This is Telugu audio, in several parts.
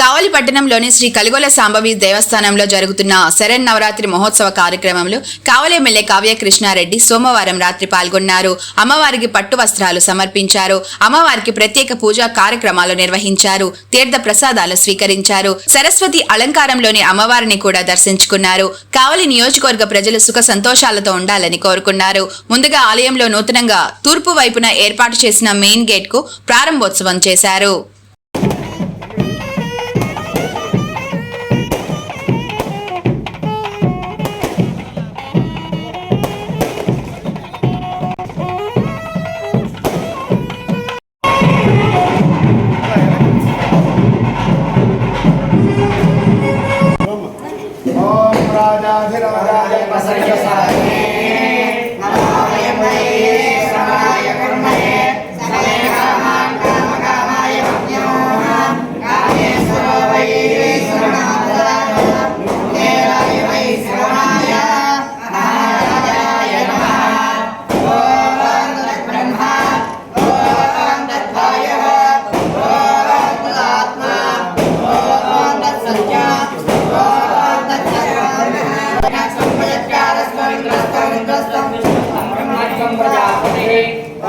కావలి పట్టణంలోని శ్రీ కలిగొల సాంబవి దేవస్థానంలో జరుగుతున్న శరణ్ నవరాత్రి మహోత్సవ కార్యక్రమంలో కావలి ఎమ్మెల్యే కావ్య కృష్ణారెడ్డి సోమవారం రాత్రి పాల్గొన్నారు. అమ్మవారికి పట్టు వస్త్రాలు సమర్పించారు. అమ్మవారికి ప్రత్యేక పూజా కార్యక్రమాలు నిర్వహించారు. తీర్థ ప్రసాదాలు స్వీకరించారు. సరస్వతి అలంకారంలోని అమ్మవారిని కూడా దర్శించుకున్నారు. కావలి నియోజకవర్గ ప్రజలు సుఖ సంతోషాలతో ఉండాలని కోరుకున్నారు. ముందుగా ఆలయంలో నూతనంగా తూర్పు వైపున ఏర్పాటు చేసిన మెయిన్ గేట్కు ప్రారంభోత్సవం చేశారు.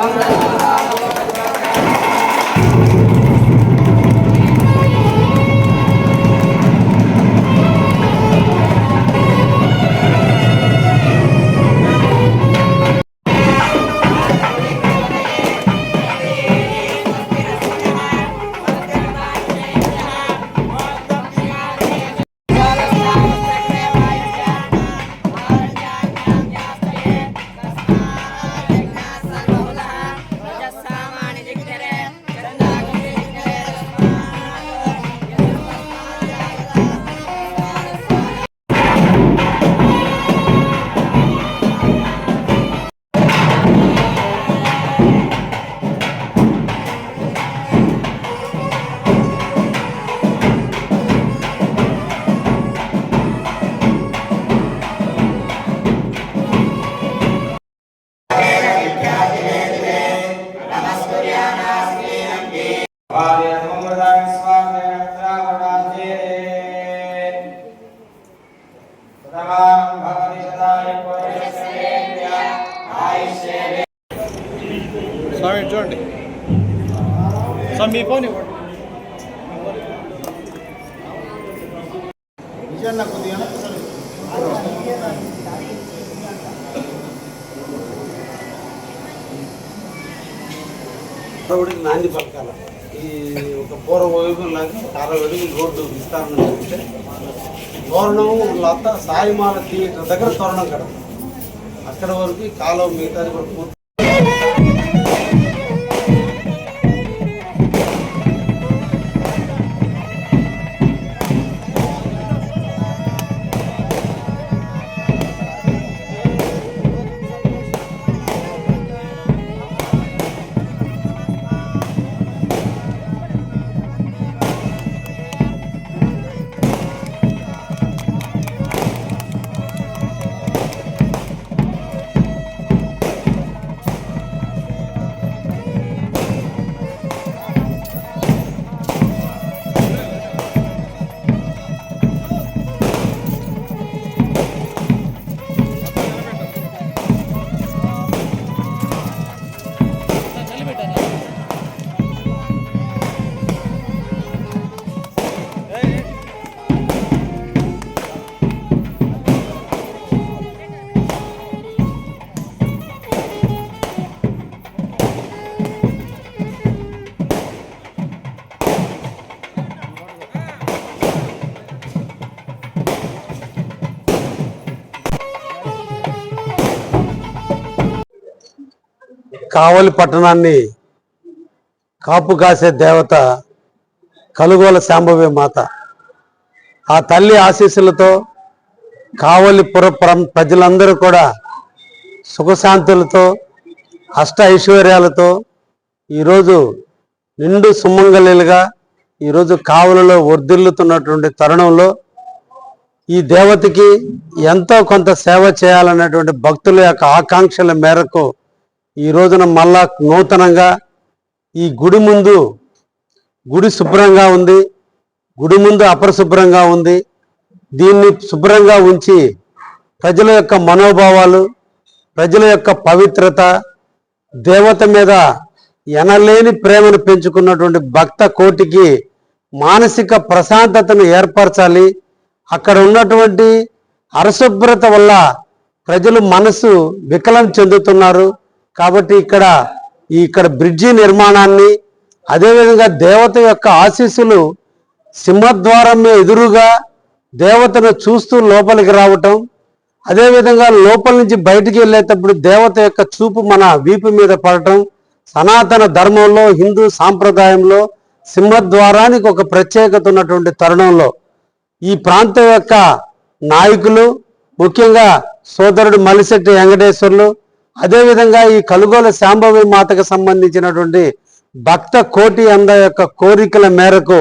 王子 ఇవ్వండి సో మీ ఫోన్ ఇవ్వండి. నాంది పథకాల ఈ ఒక పూర్వ వైపులాగా అరవై అడుగులు రోడ్డు విస్తారణ చేస్తే తోరణం లత సాయిమాల థియేటర్ దగ్గర తోరణం కడతాం. అక్కడ వరకు కాలం మిగతాది కూడా కావలి పట్టణాన్ని కాపు కాసే దేవత కలుగోల శాంభవి మాత. ఆ తల్లి ఆశీస్సులతో కావలి పురపురం ప్రజలందరూ కూడా సుఖశాంతులతో అష్ట ఐశ్వర్యాలతో ఈరోజు నిండు సుమంగళిలుగా ఈరోజు కావలిలో వర్ధిల్లుతున్నటువంటి తరుణంలో ఈ దేవతకి ఎంతో కొంత సేవ చేయాలన్నటువంటి భక్తుల యొక్క ఆకాంక్షల మేరకు ఈ రోజున మళ్ళా నూతనంగా ఈ గుడి ముందు గుడి శుభ్రంగా ఉంది. గుడి ముందు అపరిశుభ్రంగా ఉంది. దీన్ని శుభ్రంగా ఉంచి ప్రజల యొక్క మనోభావాలు ప్రజల యొక్క పవిత్రత దేవత మీద ఎనలేని ప్రేమను పెంచుకున్నటువంటి భక్త కోటికి మానసిక ప్రశాంతతను ఏర్పరచాలి. అక్కడ ఉన్నటువంటి అరశుభ్రత వల్ల ప్రజలు మనసు వికలం చెందుతున్నారు. కాబట్టి ఇక్కడ ఇక్కడ బ్రిడ్జి నిర్మాణాన్ని అదేవిధంగా దేవత యొక్క ఆశీస్సులు సింహద్వారం ఎదురుగా దేవతను చూస్తూ లోపలికి రావటం అదేవిధంగా లోపల నుంచి బయటికి వెళ్ళేటప్పుడు దేవత యొక్క చూపు మన వీపు మీద పడటం సనాతన ధర్మంలో హిందూ సాంప్రదాయంలో సింహద్వారానికి ఒక ప్రత్యేకత ఉన్నటువంటి తరుణంలో ఈ ప్రాంతం యొక్క నాయకులు ముఖ్యంగా సోదరుడు మలిశెట్టి వెంకటేశ్వర్లు అదేవిధంగా ఈ కలుగోల శాంభవి మాతకు సంబంధించినటువంటి భక్త కోటి అంద యొక్క కోరికల మేరకు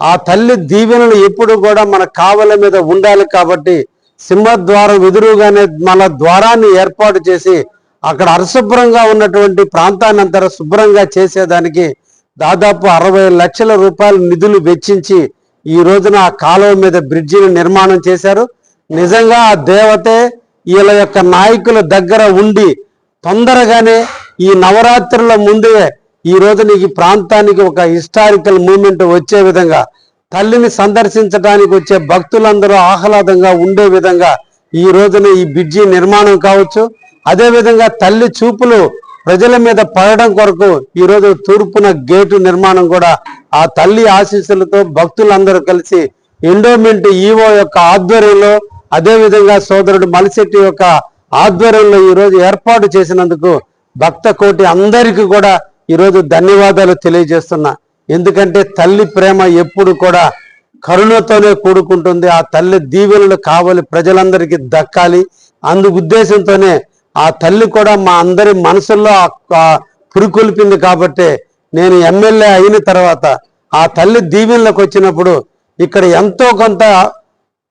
ఆ తల్లి దీవెనలు ఎప్పుడు కూడా మన కావల మీద ఉండాలి కాబట్టి సింహద్వారం ఎదురుగానే మన ద్వారాన్ని ఏర్పాటు చేసి అక్కడ అరశుభ్రంగా ఉన్నటువంటి ప్రాంతాన్ని అంతా శుభ్రంగా చేసేదానికి దాదాపు అరవై లక్షల రూపాయల నిధులు వెచ్చించి ఈ రోజున ఆ కాలువ మీద బ్రిడ్జిని నిర్మాణం చేశారు. నిజంగా ఆ దేవతే వీళ్ళ యొక్క నాయకుల దగ్గర ఉండి తొందరగానే ఈ నవరాత్రుల ముందే ఈ రోజున ఈ ప్రాంతానికి ఒక హిస్టారికల్ మూమెంట్ వచ్చే విధంగా తల్లిని సందర్శించడానికి వచ్చే భక్తులందరూ ఆహ్లాదంగా ఉండే విధంగా ఈ రోజున ఈ బ్రిడ్జి నిర్మాణం కావచ్చు. అదేవిధంగా తల్లి చూపులు ప్రజల మీద పడడం కొరకు ఈ రోజు తూర్పున గేటు నిర్మాణం కూడా ఆ తల్లి ఆశీస్సులతో భక్తులందరూ కలిసి ఎండోమెంట్ ఈవో యొక్క ఆధ్వర్యంలో అదేవిధంగా సోదరుడు మలిశెట్టి యొక్క ఆధ్వర్యంలో ఈరోజు ఏర్పాటు చేసినందుకు భక్త కోటి అందరికీ కూడా ఈరోజు ధన్యవాదాలు తెలియజేస్తున్నా. ఎందుకంటే తల్లి ప్రేమ ఎప్పుడు కూడా కరుణతోనే కూడుకుంటుంది. ఆ తల్లి దీవెనలు కావాలి ప్రజలందరికీ దక్కాలి. అందు ఉద్దేశంతోనే ఆ తల్లి కూడా మా అందరి మనసుల్లో పురికొల్పింది పురుకొల్పింది కాబట్టి నేను ఎమ్మెల్యే అయిన తర్వాత ఆ తల్లి దీవెనలకు వచ్చినప్పుడు ఇక్కడ ఎంతో కొంత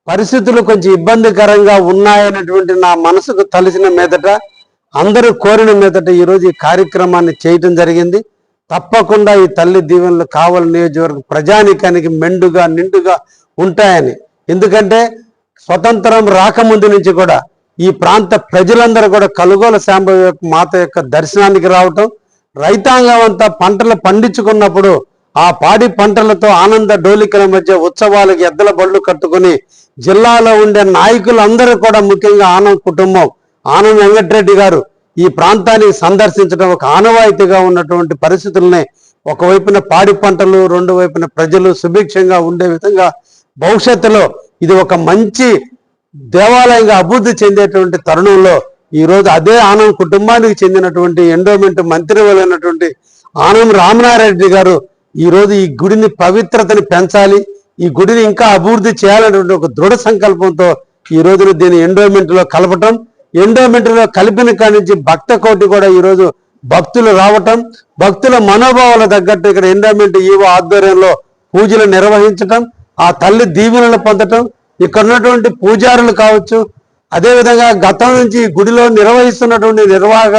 పరిస్థితులు కొంచెం ఇబ్బందికరంగా ఉన్నాయనేటువంటి నా మనసుకు తలిసిన మీదట అందరూ కోరిన మీదట ఈరోజు ఈ కార్యక్రమాన్ని చేయటం జరిగింది. తప్పకుండా ఈ తల్లి దీవెనలు కావలి నియోజకవర్గ ప్రజానికానికి మెండుగా నిండుగా ఉంటాయని. ఎందుకంటే స్వతంత్రం రాకముందు నుంచి కూడా ఈ ప్రాంత ప్రజలందరూ కూడా కలుగోల శాంబ యొక్క మాత యొక్క దర్శనానికి రావటం రైతాంగం అంతా పంటలు పండించుకున్నప్పుడు ఆ పాడి పంటలతో ఆనంద డోలికల మధ్య ఉత్సవాలకు ఎద్దల బళ్ళు కట్టుకుని జిల్లాలో ఉండే నాయకులందరూ కూడా ముఖ్యంగా ఆనంద్ కుటుంబం ఆనంద్ వెంకటరెడ్డి గారు ఈ ప్రాంతానికి సందర్శించడం ఒక ఆనవాయితీగా ఉన్నటువంటి పరిస్థితుల్ని ఒకవైపున పాడి పంటలు రెండు వైపున ప్రజలు సుభిక్షంగా ఉండే విధంగా భవిష్యత్తులో ఇది ఒక మంచి దేవాలయంగా అభివృద్ధి చెందేటువంటి తరుణంలో ఈ రోజు అదే ఆనం కుటుంబానికి చెందినటువంటి ఎండోమెంట్ మంత్రివలైనటువంటి ఆనం రామనారెడ్డి గారు ఈరోజు ఈ గుడిని పవిత్రతని పెంచాలి ఈ గుడిని ఇంకా అభివృద్ధి చేయాలనేటువంటి ఒక దృఢ సంకల్పంతో ఈ రోజున దీన్ని ఎండోమెంట్లో కలపటం ఎండోమెంట్లో కలిపిన కాడి నుంచి భక్త కోటి కూడా ఈ రోజు భక్తులు రావటం భక్తుల మనోభావాల తగ్గట్టు ఇక్కడ ఎండోమెంట్ ఈవో ఆధ్వర్యంలో పూజలు నిర్వహించటం ఆ తల్లి దీవెనలు పొందటం ఇక్కడ ఉన్నటువంటి పూజారులు కావచ్చు అదేవిధంగా గతం నుంచి గుడిలో నిర్వహిస్తున్నటువంటి నిర్వాహక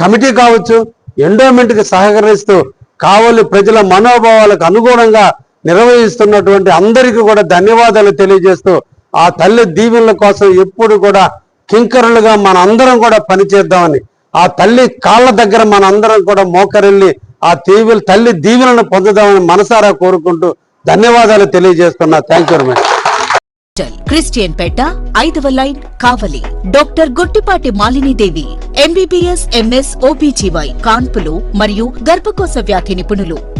కమిటీ కావచ్చు ఎండోమెంట్కి సహకరిస్తూ కావలి ప్రజల మనోభావాలకు అనుగుణంగా నిర్వహిస్తున్నటువంటి అందరికీ కూడా ధన్యవాదాలు తెలియజేస్తూ ఆ తల్లి దీవెనల కోసం ఎప్పుడు కూడా కింకరులుగా మన అందరం కూడా పనిచేద్దామని ఆ తల్లి కాళ్ళ దగ్గర మన అందరం కూడా మోకరిల్లి ఆ దీవెల తల్లి దీవెనలను పొందుదామని మనసారా కోరుకుంటూ ధన్యవాదాలు తెలియజేస్తున్నా. థ్యాంక్ యూ క్రిస్టియన్ పేట ఐదవ line Kavali. Doctor Gottipati Malini Devi MBBS MS OBGY కాన్పులు మరియు గర్భకోశ వ్యాధి నిపుణులు.